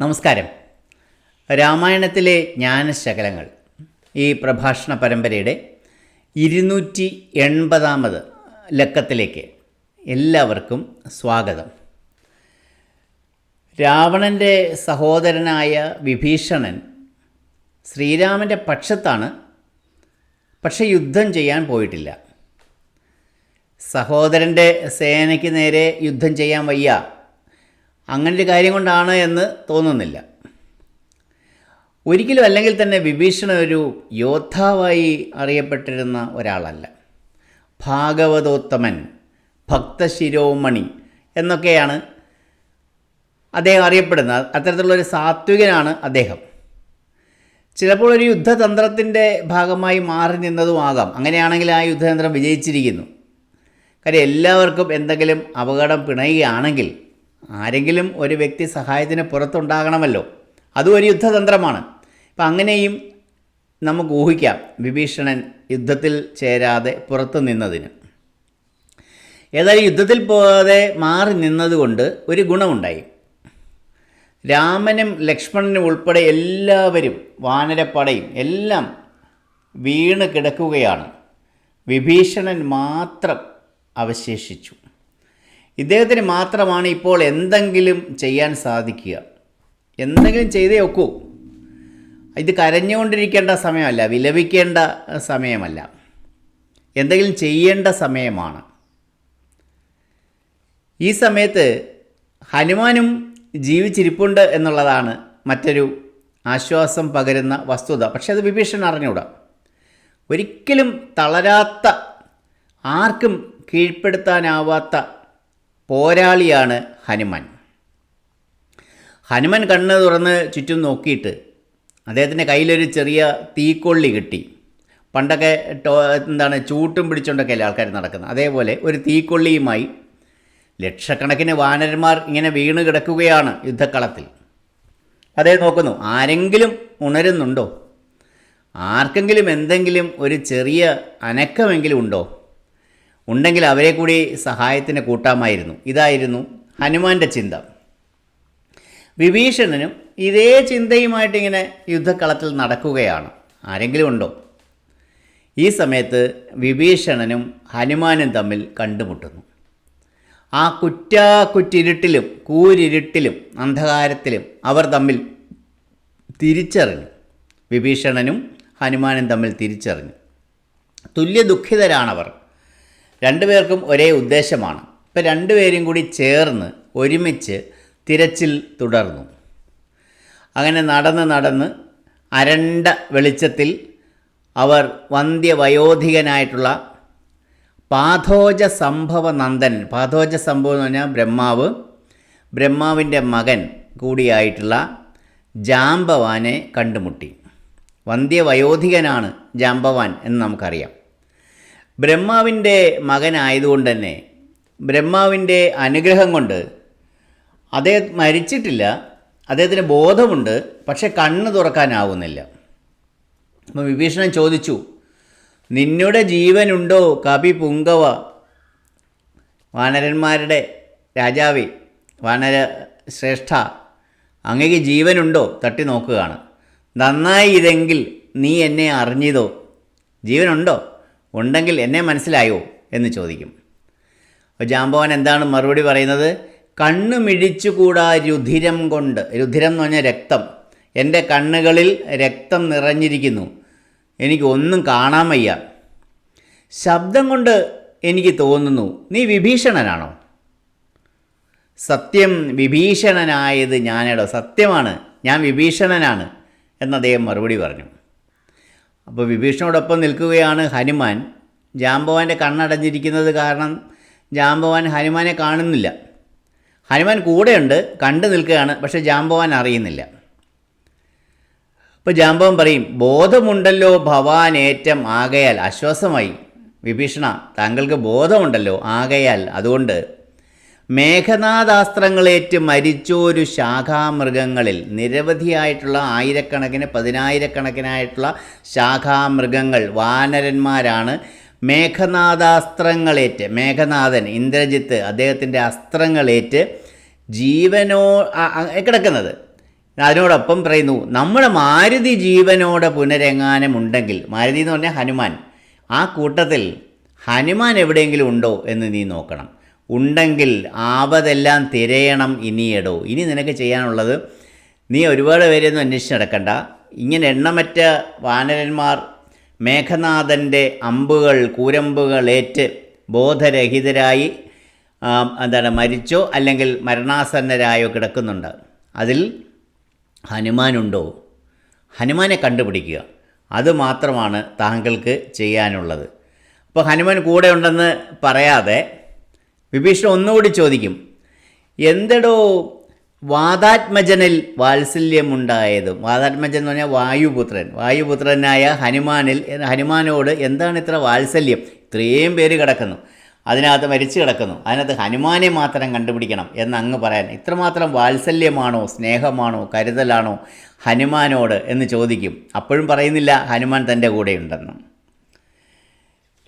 നമസ്കാരം. രാമായണത്തിലെ ജ്ഞാനശകലങ്ങൾ. ഈ പ്രഭാഷണ പരമ്പരയുടെ ഇരുന്നൂറ്റി എൺപതാമത് ലക്കത്തിലേക്ക് എല്ലാവർക്കും സ്വാഗതം. രാവണന്റെ സഹോദരനായ വിഭീഷണൻ ശ്രീരാമന്റെ പക്ഷത്താണ് പക്ഷെ യുദ്ധം ചെയ്യാൻ പോയിട്ടില്ല. സഹോദരന്റെ സേനയ്ക്ക് നേരെ യുദ്ധം ചെയ്യാൻ വയ്യ. അങ്ങനെ ഒരു കാര്യം കൊണ്ടാണ് എന്ന് തോന്നുന്നില്ല. ഒരിക്കലും അല്ലെങ്കിൽ തന്നെ വിഭീഷണ ഒരു യോദ്ധാവായി അറിയപ്പെട്ടിരുന്ന ഒരാളല്ല. ഭാഗവതോത്തമൻ ഭക്തശിരോമണി എന്നൊക്കെയാണ് അദ്ദേഹം അറിയപ്പെടുന്നത്. അത്തരത്തിലുള്ളൊരു സാത്വികനാണ് അദ്ദേഹം. ചിലപ്പോൾ ഒരു യുദ്ധതന്ത്രത്തിന്റെ ഭാഗമായി മാറി നിന്നതും ആകാം. അങ്ങനെയാണെങ്കിൽ ആ യുദ്ധതന്ത്രം വിജയിച്ചിരിക്കുന്നു. കാര്യം എല്ലാവർക്കും എന്തെങ്കിലും അപകടം പിണയുകയാണെങ്കിൽ ആരെങ്കിലും ഒരു വ്യക്തി സഹായത്തിന് പുറത്തുണ്ടാകണമല്ലോ. അതും ഒരു യുദ്ധതന്ത്രമാണ്. അപ്പം അങ്ങനെയും നമുക്ക് ഊഹിക്കാം വിഭീഷണൻ യുദ്ധത്തിൽ ചേരാതെ പുറത്തു നിന്നതിന്. ഏതായാലും യുദ്ധത്തിൽ പോകാതെ മാറി നിന്നതുകൊണ്ട് ഒരു ഗുണമുണ്ടായി. രാമനും ലക്ഷ്മണനും ഉൾപ്പെടെ എല്ലാവരും വാനരപ്പടയും എല്ലാം വീണ് കിടക്കുകയാണ്. വിഭീഷണൻ മാത്രം അവശേഷിച്ചു. ഇദ്ദേഹത്തിന് മാത്രമാണ് ഇപ്പോൾ എന്തെങ്കിലും ചെയ്യാൻ സാധിക്കുക. എന്തെങ്കിലും ചെയ്തേ ഒക്കൂ. ഇത് കരഞ്ഞുകൊണ്ടിരിക്കേണ്ട സമയമല്ല വിലപിക്കേണ്ട സമയമല്ല. എന്തെങ്കിലും ചെയ്യേണ്ട സമയമാണ്. ഈ സമയത്ത് ഹനുമാനും ജീവിച്ചിരിപ്പുണ്ട് എന്നുള്ളതാണ് മറ്റൊരു ആശ്വാസം പകരുന്ന വസ്തുത. പക്ഷേ അത് വിഭീഷണൻ അറിഞ്ഞുകൂടാ ഒരിക്കലും തളരാത്ത ആർക്കും കീഴ്പ്പെടുത്താനാവാത്ത പോരാളിയാണ് ഹനുമാൻ. ഹനുമാൻ കണ്ണ് തുറന്ന് ചുറ്റും നോക്കിയിട്ട് അദ്ദേഹത്തിന്റെ കയ്യിലൊരു ചെറിയ തീക്കൊള്ളി കിട്ടി. പണ്ടൊക്കെ ടോ എന്താണ് ചൂട്ടും പിടിച്ചുകൊണ്ടൊക്കെ അല്ലേ ആൾക്കാർ നടക്കുന്നത്. അതേപോലെ ഒരു തീക്കൊള്ളിയുമായി ലക്ഷക്കണക്കിന് വാനരന്മാർ ഇങ്ങനെ വീണ് കിടക്കുകയാണ് യുദ്ധക്കളത്തിൽ. അതേ നോക്കുന്നു ആരെങ്കിലും ഉണരുന്നുണ്ടോ? ആർക്കെങ്കിലും എന്തെങ്കിലും ഒരു ചെറിയ അനക്കമെങ്കിലും ഉണ്ടോ? ഉണ്ടെങ്കിൽ അവരെ കൂടി സഹായത്തിന് കൂട്ടാമായിരുന്നു. ഇതായിരുന്നു ഹനുമാന്റെ ചിന്ത. വിഭീഷണനും ഇതേ ചിന്തയുമായിട്ട് ഇങ്ങനെ യുദ്ധക്കളത്തിൽ നടക്കുകയാണ്. ആരെങ്കിലും ഉണ്ടോ? ഈ സമയത്ത് വിഭീഷണനും ഹനുമാനും തമ്മിൽ കണ്ടുമുട്ടുന്നു. ആ കുറ്റാക്കുറ്റിരുട്ടിലും കൂരിരുട്ടിലും അന്ധകാരത്തിലും അവർ തമ്മിൽ തിരിച്ചറിഞ്ഞു. വിഭീഷണനും ഹനുമാനും തമ്മിൽ തിരിച്ചറിഞ്ഞു. തുല്യ ദുഃഖിതരാണവർ രണ്ടുപേർക്കും ഒരേ ഉദ്ദേശമാണ്. ഇപ്പം രണ്ടുപേരും കൂടി ചേർന്ന് ഒരുമിച്ച് തിരച്ചിൽ തുടർന്നു. അങ്ങനെ നടന്ന് നടന്ന് അരണ്ട വെളിച്ചത്തിൽ അവർ വന്ധ്യവയോധികനായിട്ടുള്ള പാഥോജ സംഭവ നന്ദൻ പാഥോജ സംഭവം എന്ന് പറഞ്ഞാൽ ബ്രഹ്മാവ് ബ്രഹ്മാവിന്റെ മകൻ കൂടിയായിട്ടുള്ള ജാമ്പവാനെ കണ്ടുമുട്ടി. വന്ധ്യവയോധികനാണ് ജാമ്പവാൻ എന്ന് നമുക്കറിയാം. ബ്രഹ്മാവിന്റെ മകനായതുകൊണ്ട് തന്നെ ബ്രഹ്മാവിന്റെ അനുഗ്രഹം കൊണ്ട് അദ്ദേഹം മരിച്ചിട്ടില്ല അദ്ദേഹത്തിന് ബോധമുണ്ട് പക്ഷെ കണ്ണ് തുറക്കാനാവുന്നില്ല. അപ്പോൾ വിഭീഷണൻ ചോദിച്ചു നിന്നുടെ ജീവനുണ്ടോ കപി പുങ്കവ? വാനരന്മാരുടെ രാജാവി വാനര ശ്രേഷ്ഠ അങ്ങേക്ക് ജീവനുണ്ടോ? തട്ടി നോക്കുകയാണ്. നന്നായി ഇതെങ്കിൽ നീ എന്നെ അറിഞ്ഞതോ? ജീവനുണ്ടോ? ഉണ്ടെങ്കിൽ എന്നെ മനസ്സിലായോ എന്ന് ചോദിക്കും. അപ്പോൾ ജാമ്പവാൻ എന്താണ് മറുപടി പറയുന്നത്? കണ്ണു മിഴിച്ചുകൂടാ രുധിരം കൊണ്ട്. രുധിരം എന്ന് പറഞ്ഞാൽ രക്തം. എന്റെ കണ്ണുകളിൽ രക്തം നിറഞ്ഞിരിക്കുന്നു. എനിക്ക് ഒന്നും കാണാൻ വയ്യ. ശബ്ദം കൊണ്ട് എനിക്ക് തോന്നുന്നു നീ വിഭീഷണനാണോ? സത്യം വിഭീഷണനായത് ഞാനടോ. സത്യമാണ്. ഞാൻ വിഭീഷണനാണ്. എന്ന് അദ്ദേഹം മറുപടി പറഞ്ഞു. അപ്പോൾ വിഭീഷണോടൊപ്പം നിൽക്കുകയാണ് ഹനുമാൻ. ജാംബവാന്റെ കണ്ണടഞ്ഞിരിക്കുന്നത് കാരണം ജാംബവാൻ ഹനുമാനെ കാണുന്നില്ല. ഹനുമാൻ കൂടെയുണ്ട് കണ്ടു നിൽക്കുകയാണ് പക്ഷേ ജാംബവാൻ അറിയുന്നില്ല. അപ്പോൾ ജാമ്പവൻ പറയും ബോധമുണ്ടല്ലോ ഭവാനേറ്റം ആകയാൽ ആശ്വാസമായി വിഭീഷണ താങ്കൾക്ക് ബോധമുണ്ടല്ലോ ആകയാൽ. അതുകൊണ്ട് മേഘനാഥാസ്ത്രങ്ങളേറ്റ് മരിച്ചോരു ശാഖാമൃഗങ്ങളിൽ നിരവധിയായിട്ടുള്ള ആയിരക്കണക്കിന് പതിനായിരക്കണക്കിനായിട്ടുള്ള ശാഖാമൃഗങ്ങൾ വാനരന്മാരാണ് മേഘനാഥാസ്ത്രങ്ങളേറ്റ് മേഘനാഥൻ ഇന്ദ്രജിത്ത് അദ്ദേഹത്തിന്റെ അസ്ത്രങ്ങളേറ്റ് ജീവനോ കിടക്കുന്നത്. അതിനോടൊപ്പം പറയുന്നു നമ്മുടെ മാരുതി ജീവനോടെ പുനരെങ്ങാനമുണ്ടെങ്കിൽ മാരുതി എന്ന് പറഞ്ഞാൽ ഹനുമാൻ ആ കൂട്ടത്തിൽ ഹനുമാൻ എവിടെയെങ്കിലും ഉണ്ടോ എന്ന് നീ നോക്കണം. ഉണ്ടെങ്കിൽ ആപതെല്ലാം തിരയണം ഇനിയെടോ. ഇനി നിനക്ക് ചെയ്യാനുള്ളത് നീ ഒരുപാട് പേരെയൊന്നും അന്വേഷിച്ച് നടക്കണ്ട. ഇങ്ങനെ എണ്ണമറ്റ വാനരന്മാർ മേഘനാഥന്റെ അമ്പുകൾ കൂരമ്പുകൾ ഏറ്റ് ബോധരഹിതരായി എന്താണ് മരിച്ചോ അല്ലെങ്കിൽ മരണാസന്നരായോ കിടക്കുന്നുണ്ട്. അതിൽ ഹനുമാനുണ്ടോ? ഹനുമാനെ കണ്ടുപിടിക്കുക. അതുമാത്രമാണ് താങ്കൾക്ക് ചെയ്യാനുള്ളത്. അപ്പോൾ ഹനുമാൻ കൂടെ ഉണ്ടെന്ന് പറയാതെ വിഭീഷണൻ ഒന്നുകൂടി ചോദിക്കും എന്തെടോ വാതാത്മജനിൽ വാത്സല്യമുണ്ടായതും? വാതാത്മജൻ എന്ന് പറഞ്ഞാൽ വായുപുത്രൻ. വായുപുത്രനായ ഹനുമാനിൽ ഹനുമാനോട് എന്താണ് ഇത്ര വാത്സല്യം? ഇത്രയും പേര് കിടക്കുന്നു. അതിനകത്ത് മരിച്ചു കിടക്കുന്നു. അതിനകത്ത് ഹനുമാനെ മാത്രം കണ്ടുപിടിക്കണം എന്ന് അങ്ങ് പറയാൻ. ഇത്രമാത്രം വാത്സല്യമാണോ സ്നേഹമാണോ കരുതലാണോ ഹനുമാനോട് എന്ന് ചോദിക്കും. അപ്പോഴും പറയുന്നില്ല ഹനുമാൻ തന്റെ കൂടെയുണ്ടെന്ന്.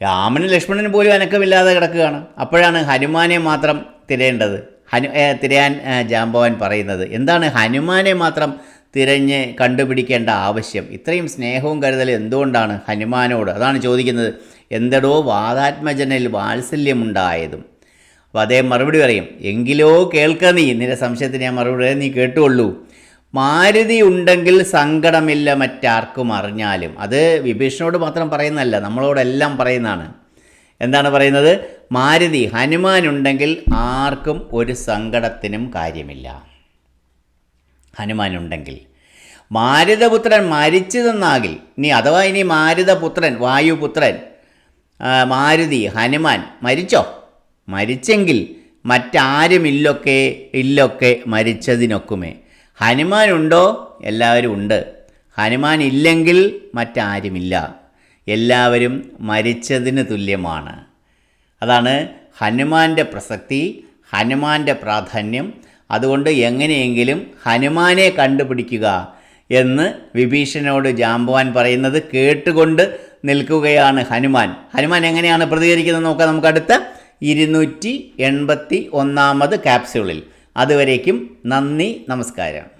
രാമനും ലക്ഷ്മണനും പോലും അനക്കമില്ലാതെ കിടക്കുകയാണ്. അപ്പോഴാണ് ഹനുമാനെ മാത്രം തിരയേണ്ടത്. ഹനു തിരയാൻ ജാംബവൻ പറയുന്നത്. എന്താണ് ഹനുമാനെ മാത്രം തിരഞ്ഞ് കണ്ടുപിടിക്കേണ്ട ആവശ്യം? ഇത്രയും സ്നേഹവും കരുതലും എന്തുകൊണ്ടാണ് ഹനുമാനോട്? അതാണ് ചോദിക്കുന്നത്. എന്തടോ വാദാത്മജനിൽ വാത്സല്യമുണ്ടായതും. അപ്പോൾ അദ്ദേഹം മറുപടി പറയും എങ്കിലോ കേൾക്ക നീ. നിന്റെ സംശയത്തിന് ഞാൻ മറുപടി നീ കേട്ടുകൊള്ളൂ. മാരുതി ഉണ്ടെങ്കിൽ സങ്കടമില്ല മറ്റാർക്കും അറിഞ്ഞാലും. അത് വിഭീഷണോട് മാത്രം പറയുന്നതല്ല നമ്മളോടെല്ലാം പറയുന്നതാണ്. എന്താണ് പറയുന്നത്? മാരുതി ഹനുമാൻ ഉണ്ടെങ്കിൽ ആർക്കും ഒരു സങ്കടത്തിനും കാര്യമില്ല. ഹനുമാൻ ഉണ്ടെങ്കിൽ മാരുതപുത്രൻ മരിച്ചു തന്നാകിൽ ഇനി അഥവാ ഇനി മാരുതപുത്രൻ വായുപുത്രൻ മാരുതി ഹനുമാൻ മരിച്ചോ? മരിച്ചെങ്കിൽ മറ്റാരുമില്ലൊക്കെ ഇല്ലൊക്കെ മരിച്ചതിനൊക്കുമേ. ഹനുമാൻ ഉണ്ടോ എല്ലാവരും ഉണ്ട്. ഹനുമാൻ ഇല്ലെങ്കിൽ മറ്റാരുമില്ല. എല്ലാവരും മരിച്ചതിന് തുല്യമാണ്. അതാണ് ഹനുമാന്റെ പ്രസക്തി ഹനുമാന്റെ പ്രാധാന്യം. അതുകൊണ്ട് എങ്ങനെയെങ്കിലും ഹനുമാനെ കണ്ടുപിടിക്കുക എന്ന് വിഭീഷണനോട് ജാമ്പവാൻ പറയുന്നത് കേട്ടുകൊണ്ട് നിൽക്കുകയാണ് ഹനുമാൻ. ഹനുമാൻ എങ്ങനെയാണ് പ്രതികരിക്കുന്നത് നോക്കാം നമുക്ക് അടുത്ത. ഇരുന്നൂറ്റി എൺപത്തി ഒന്നാമത് ക്യാപ്സ്യൂളിൽ അതുവരേക്കും നന്ദി നമസ്കാരം.